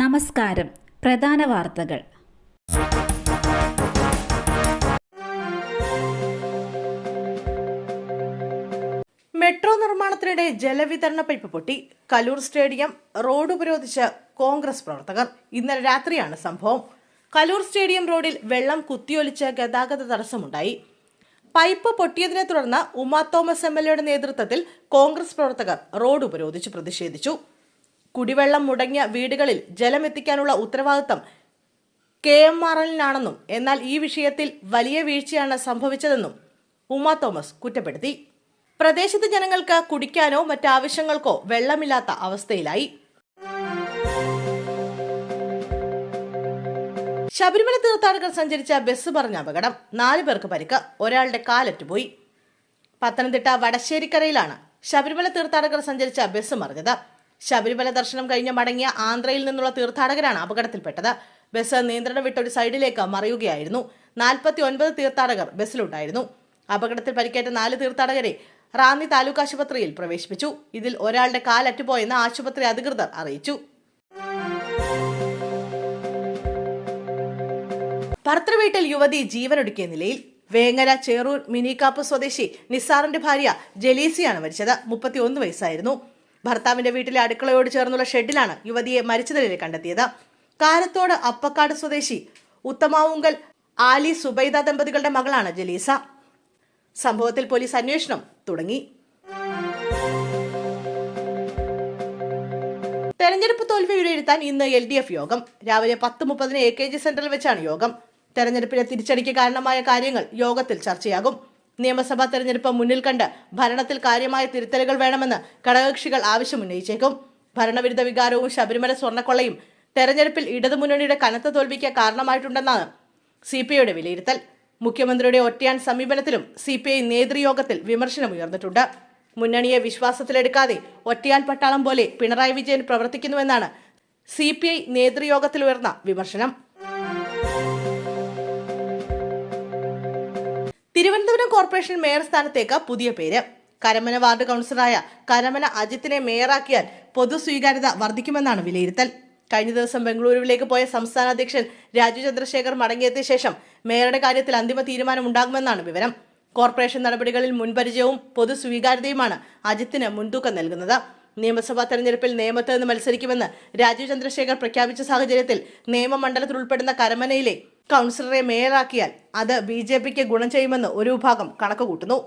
നമസ്കാരം. പ്രധാന വാർത്തകൾ. മെട്രോ നിർമ്മാണത്തിനിടെ ജലവിതരണ പൈപ്പ് പൊട്ടി. കലൂർ സ്റ്റേഡിയം റോഡ് ഉപരോധിച്ച കോൺഗ്രസ് പ്രവർത്തകർ. ഇന്നലെ രാത്രിയാണ് സംഭവം. കലൂർ സ്റ്റേഡിയം റോഡിൽ വെള്ളം കുത്തിയൊലിച്ച് ഗതാഗത തടസ്സമുണ്ടായി. പൈപ്പ് പൊട്ടിയതിനെ തുടർന്ന് ഉമാ തോമസ് എം എൽ നേതൃത്വത്തിൽ കോൺഗ്രസ് പ്രവർത്തകർ റോഡ് ഉപരോധിച്ച് പ്രതിഷേധിച്ചു. കുടിവെള്ളം മുടങ്ങിയ വീടുകളിൽ ജലമെത്തിക്കാനുള്ള ഉത്തരവാദിത്തം കെ എം ആർ എല്ലിനാണെന്നും എന്നാൽ ഈ വിഷയത്തിൽ വലിയ വീഴ്ചയാണ് സംഭവിച്ചതെന്നും ഉമ തോമസ് കുറ്റപ്പെടുത്തി. പ്രദേശത്ത് ജനങ്ങൾക്ക് കുടിക്കാനോ മറ്റാവശ്യങ്ങൾക്കോ വെള്ളമില്ലാത്ത അവസ്ഥയിലായി. ശബരിമല തീർത്ഥാടകർ സഞ്ചരിച്ച ബസ് പറഞ്ഞ അപകടം. നാല് പേർക്ക് പരിക്ക് ഒരാളുടെ കാലറ്റുപോയി. പത്തനംതിട്ട വടശ്ശേരിക്കരയിലാണ് ശബരിമല തീർത്ഥാടകർ സഞ്ചരിച്ച ബസ് മറിഞ്ഞത്. ശബരിമല ദർശനം കഴിഞ്ഞ് മടങ്ങിയ ആന്ധ്രയിൽ നിന്നുള്ള തീർത്ഥാടകരാണ് അപകടത്തിൽപ്പെട്ടത്. ബസ് നിയന്ത്രണം വിട്ട ഒരു സൈഡിലേക്ക് മറിയുകയായിരുന്നു. നാൽപ്പത്തി ഒൻപത് തീർത്ഥാടകർ ബസ്സിലുണ്ടായിരുന്നു. അപകടത്തിൽ പരിക്കേറ്റ നാല് തീർത്ഥാടകരെ റാന്നി താലൂക്ക് ആശുപത്രിയിൽ പ്രവേശിപ്പിച്ചു. ഇതിൽ ഒരാളുടെ കാലറ്റുപോയെന്ന് ആശുപത്രി അധികൃതർ അറിയിച്ചു. ഭർത്തൃവീട്ടിൽ യുവതി ജീവനൊടുക്കിയ നിലയിൽ വേങ്ങര ചേറൂർ മിനിക്കാപ്പ് സ്വദേശി നിസാറിന്റെ ഭാര്യ ജലീസിയാണ് മരിച്ചത്. മുപ്പത്തിയൊന്ന് വയസ്സായിരുന്നു. ഭർത്താവിന്റെ വീട്ടിലെ അടുക്കളയോട് ചേർന്നുള്ള ഷെഡിലാണ് യുവതിയെ മരിച്ച നിലയിൽ കണ്ടെത്തിയത്. കാരത്തോട് അപ്പക്കാട് സ്വദേശി ഉത്തമാവുങ്കൽ ആലി സുബൈദ ദമ്പതികളുടെ മകളാണ് ജലീസ. സംഭവത്തിൽ പോലീസ് അന്വേഷണം തുടങ്ങി. തെരഞ്ഞെടുപ്പ് തോൽവി വിലയിരുത്താൻ ഇന്ന് എൽ ഡി എഫ് യോഗം. രാവിലെ പത്ത് മുപ്പതിന് എ കെ ജി സെന്ററിൽ വെച്ചാണ് യോഗം. തെരഞ്ഞെടുപ്പിലെ തിരിച്ചടിക്ക് കാരണമായ കാര്യങ്ങൾ യോഗത്തിൽ ചർച്ചയാകും. നിയമസഭാ തെരഞ്ഞെടുപ്പ് മുന്നിൽ കണ്ട് ഭരണത്തിൽ കാര്യമായ തിരുത്തലുകൾ വേണമെന്ന് ഘടകകക്ഷികൾ ആവശ്യമുന്നയിച്ചേക്കും ഭരണവിരുദ്ധ വികാരവും ശബരിമല സ്വർണക്കൊള്ളയും തെരഞ്ഞെടുപ്പിൽ ഇടതുമുന്നണിയുടെ കനത്ത തോൽവിക്ക് കാരണമായിട്ടുണ്ടെന്നാണ് സി പി ഐയുടെ വിലയിരുത്തൽ. മുഖ്യമന്ത്രിയുടെ ഒറ്റയാൻ സമീപനത്തിലും സി പി ഐ നേതൃയോഗത്തിൽ വിമർശനമുയർന്നിട്ടുണ്ട് മുന്നണിയെ വിശ്വാസത്തിലെടുക്കാതെ ഒറ്റയാൻ പട്ടാളം പോലെ പിണറായി വിജയൻ പ്രവർത്തിക്കുന്നുവെന്നാണ് സി പി ഐ നേതൃയോഗത്തിലുയർന്ന വിമർശനം. കോർപ്പറേഷൻ മേയർ സ്ഥാനത്തേക്ക് പുതിയ പേര്. കരമന വാർഡ് കൗൺസിലറായ കരമന അജിത്തിനെ മേയറാക്കിയാൽ പൊതു സ്വീകാര്യത വർദ്ധിക്കുമെന്നാണ് വിലയിരുത്തൽ. കഴിഞ്ഞ ദിവസം ബംഗളൂരുവിലേക്ക് പോയ സംസ്ഥാന അധ്യക്ഷൻ രാജു ചന്ദ്രശേഖർ മടങ്ങിയെത്തിയ ശേഷം മേയറുടെ കാര്യത്തിൽ അന്തിമ തീരുമാനം ഉണ്ടാകുമെന്നാണ് വിവരം. കോർപ്പറേഷൻ നടപടികളിൽ മുൻപരിചയവും പൊതു സ്വീകാര്യതയുമാണ് അജിത്തിന് മുൻതൂക്കം നൽകുന്നത്. നിയമസഭാ തെരഞ്ഞെടുപ്പിൽ നിയമത്തിൽ നിന്ന് മത്സരിക്കുമെന്ന് രാജീവ് ചന്ദ്രശേഖർ പ്രഖ്യാപിച്ച സാഹചര്യത്തിൽ നിയമമണ്ഡലത്തിൽ ഉൾപ്പെടുന്ന കരമനയിലെ കൗൺസിലറെ മേയറാക്കിയാൽ അത് ബി ജെ പിക്ക് ഗുണം ചെയ്യുമെന്ന് ഒരു വിഭാഗം കണക്കുകൂട്ടുന്നു.